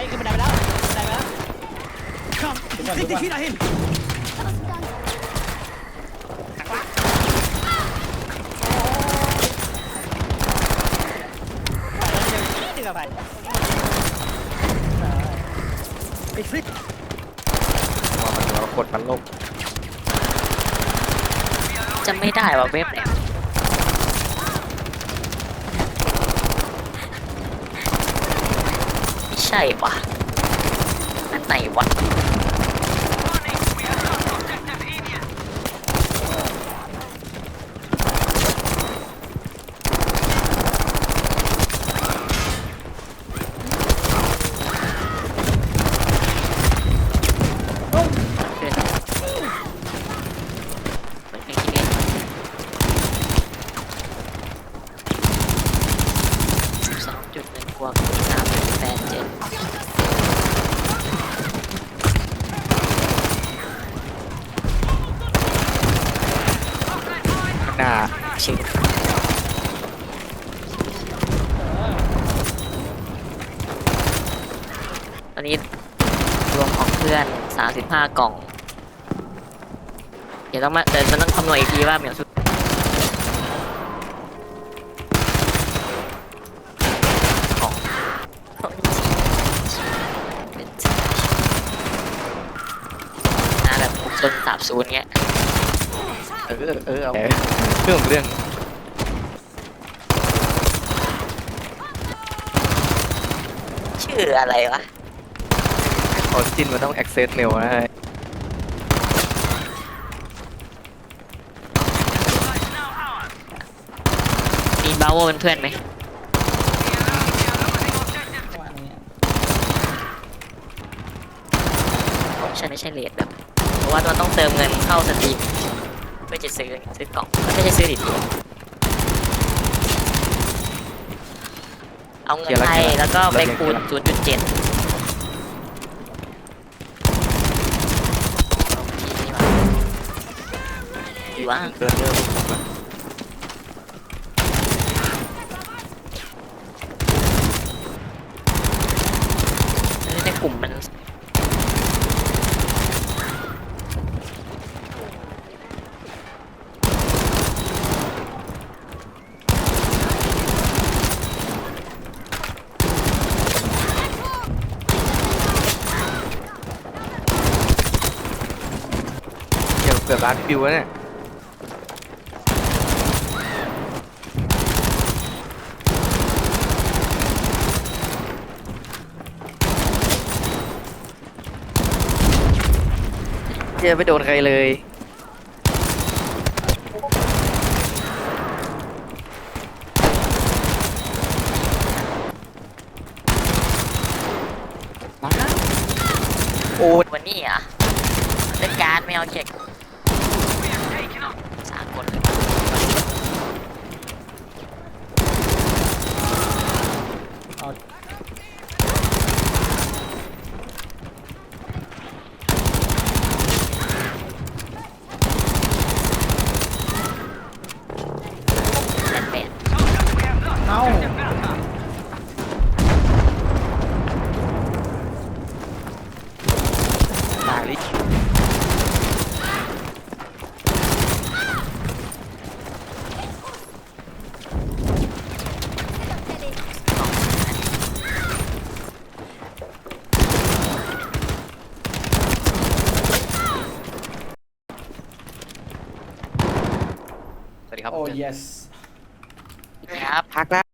ฮ้ยขึ้นบันไดไปแล้วขึ้นบันไดไปแล้ว Komm, krieg dich wieder hin! หักวะดึงออกไป Ich flieg! ว่ามันเรากดมันลบจะไม่ได้ว่ะเว็บเนี่ยไม่ ใช่วะอันไหนวะโอเคมันเป็นที่นี่สิบสองจุดหนึ่งบวกสามจุด แปดเจ็ดข้างหน้าชิวตอนนี้รวมของเพื่อนสามสิบห้ากล่อง เดี๋ยวต้องมาเดี๋ยวจะต้องคำนวณอีกทีว่าเหมียวสุดของของเป็น อ่าแบบบุกชนสาบศูนย์เงี้ย เออเออเอาเรื่องเรื่องชื่ออะไรวะ ออจินมันต้อง access mail นะมีบาโวเป็นเพื่อนไหมวันนี้ใช่ไม่ใช่เลดแบบเพราะ ว่ามันต้องเติมเงินเข้าสตรีมเพื่อจะซื้อซื้อกล่องไม่ใช่ซื้อดิทีเอาเงินไทยแล้วก็ไปคูณ0.7ดีว่าเกินเรื่องในกลุ่มมัน เกี่ยวเกือบล้านวิวแล้วเนี่ยเจอไม่โดนใครเลย โอ้ยวันนี้อะเล่นการ์ดไม่เอาเช็คสามคนเลยเล่นเป็น เอ้าตายลิสวัสดีครับโอ้เพื่อน yes ครับพักแล้ว